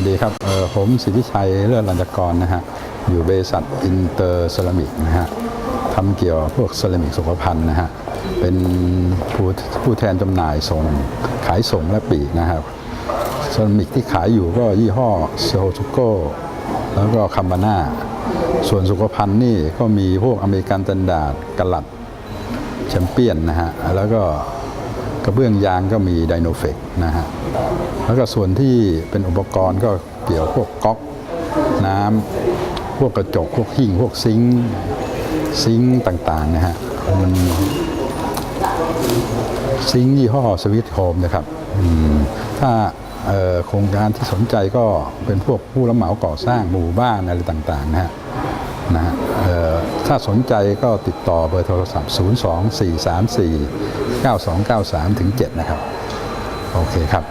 วัสดีครับผมสิทธิชัยเลือดรัญจกรนะฮะ อยู่บริษัทอินเตอร์เซรามิกนะฮะทำเกี่ยวกับพวกเซรามิกสุขภัณฑ์นะฮะ เป็นผู้ผู้แทนจำหน่ายส่งขายส่งและปีกนะครับเซรามิกที่ขายอยู่ก็ยี่ห้อเซโฮซุโกแล้วก็คัมบาน่าส่วนสุขภัณฑ์นี่ก็มีพวกอเมริกันตันดาร์ดกลัดแชมเปี้ยนนะฮะ แล้วก็ ระเบื้องยางก็มีไดโนเฟกนะฮะแล้วก็ส่วนที่เป็นอุปกรณ์ก็เกี่ยวพวกก๊อกน้ำพวกกระจกพวกหิ่งพวกซิงซิงต่างๆนะฮะมันซิงยี่ห้อสวิตโฮมนะครับถ้าโครงการที่สนใจก็เป็นพวกผู้รับเหมาก่อสร้างหมู่บ้านอะไรต่างๆนะฮะนะฮะถ้าสนใจก็ติดต่อเบอร์โทรศัพท์ 02434 9 2 9 3 ถึง 7 นะครับ โอเคครับ